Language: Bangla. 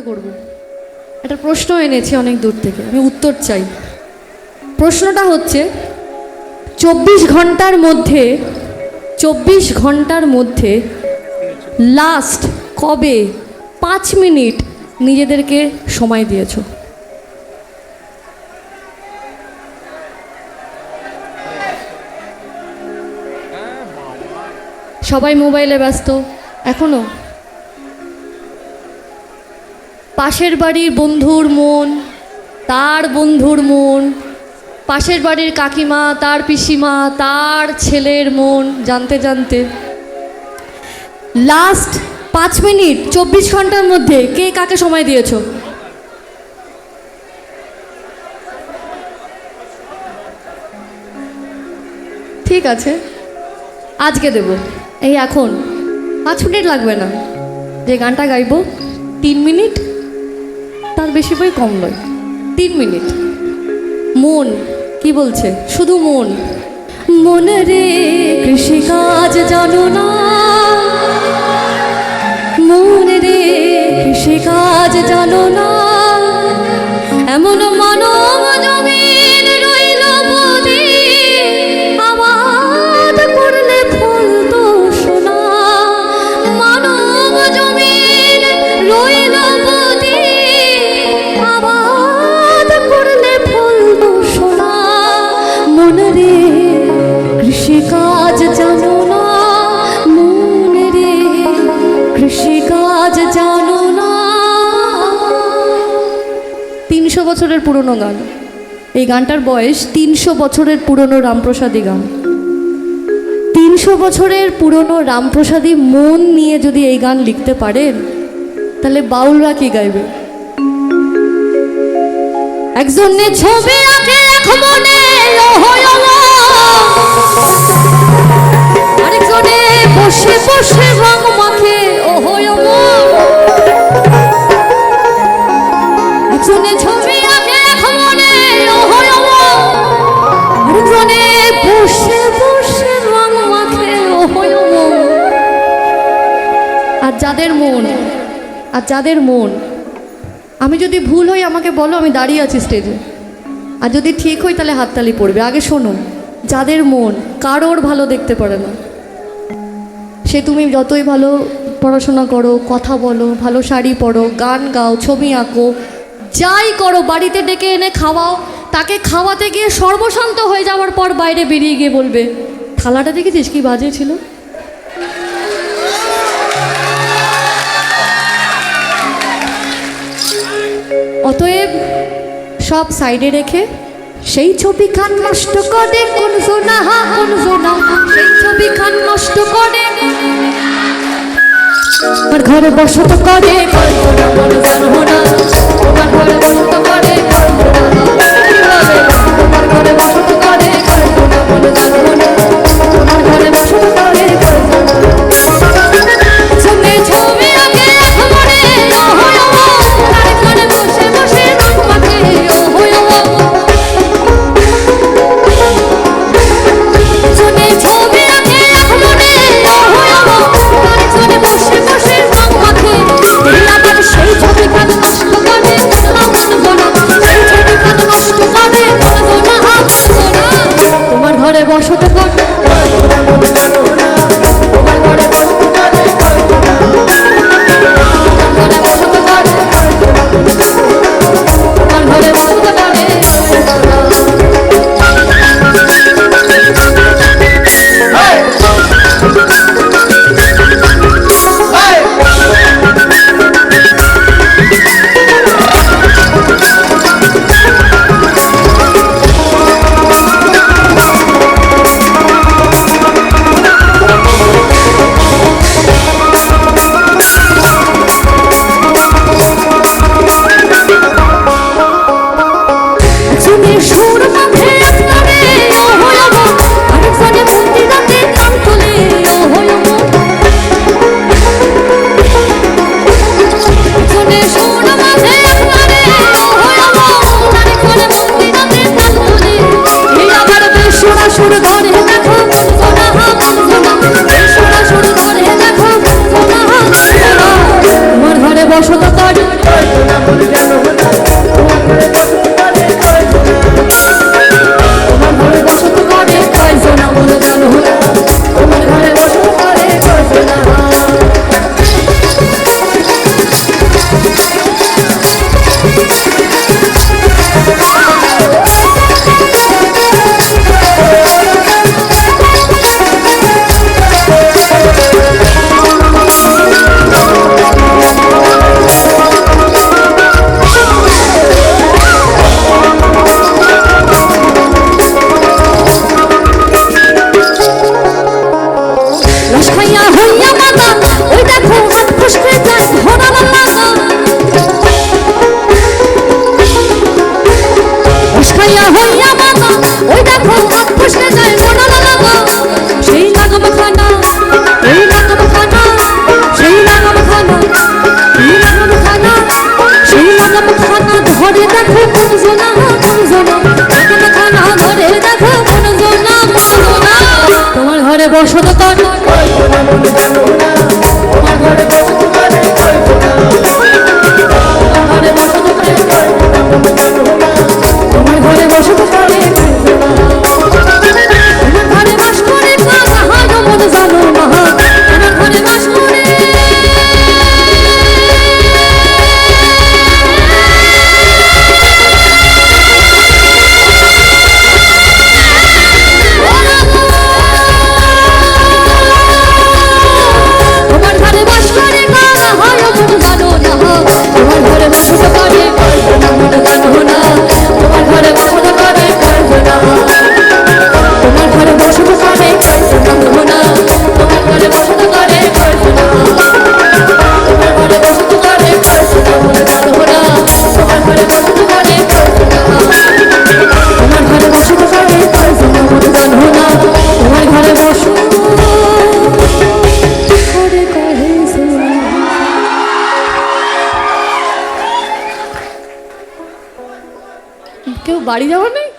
কাকে করব? একটা প্রশ্ন এনেছি অনেক দূর থেকে, আমি উত্তর চাই। প্রশ্নটা হচ্ছে, চব্বিশ ঘণ্টার মধ্যে, চব্বিশ ঘণ্টার মধ্যে লাস্ট কবে পাঁচ মিনিট নিজেদেরকে সময় দিয়েছ? সবাই মোবাইলে ব্যস্ত, এখনও? পাশের বাড়ির বন্ধুর মন, তার বন্ধুর মন, পাশের বাড়ির কাকিমা, তার পিসিমা, তার ছেলের মন, জানতে জানতে। লাস্ট পাঁচ মিনিট, চব্বিশ ঘণ্টার মধ্যে কে কাকে সময় দিয়েছ? ঠিক আছে, আজকে দেব। এই এখন পাঁচ মিনিট লাগবে না। যে গানটা গাইবো, তিন মিনিট। বেশি বই কম নয়। তিন মিনিট। মন, কি বলছে? শুধু মন। মন রে কৃষিকাজ জানো না। মন রে কৃষিকাজ জানো না। কৃষিকাজ জানো না। তিনশো বছরের পুরনো গান। এই গানটার বয়স তিনশো বছরের পুরনো রামপ্রসাদী গান। তিনশো বছরের পুরনো রামপ্রসাদী মন নিয়ে যদি এই গান লিখতে পারেন, তাহলে বাউলরা কি গাইবে? একজনে ছবি আঁকে, এক মনে আরেকজনে বসে বসে রং আর যাদের মন, আর যাদের মন, আমি যদি ভুল হই আমাকে বলো, আমি দাঁড়িয়ে আছি স্টেজে আর যদি ঠিক হই তাহলে হাততালি পড়বে। আগে শোনো, যাদের মন, কারোর ভালো দেখতে পারে না। সে তুমি যতই ভালো পড়াশোনা করো, কথা বলো, ভালো শাড়ি পরো, গান গাও, ছবি আঁকো, যাই করো, বাড়িতে ডেকে এনে খাওয়াও, তাকে খাওয়াতে গিয়ে সর্বশান্ত হয়ে যাওয়ার পর বাইরে বেরিয়ে গিয়ে বলবে, থালাটা দেখেছিস কি বাজে ছিল? অতএব সব সাইডে রেখে সেই ছবি খান নষ্ট করে, কোন জোনা হা, কোন জোনা সেই ছবি খান নষ্ট করে। আমার ঘরে বসত করে কল্পনা না তোমার ঘরে বসত করে বসত কোথায় কেউ বাড়ি যাওয়ার নেই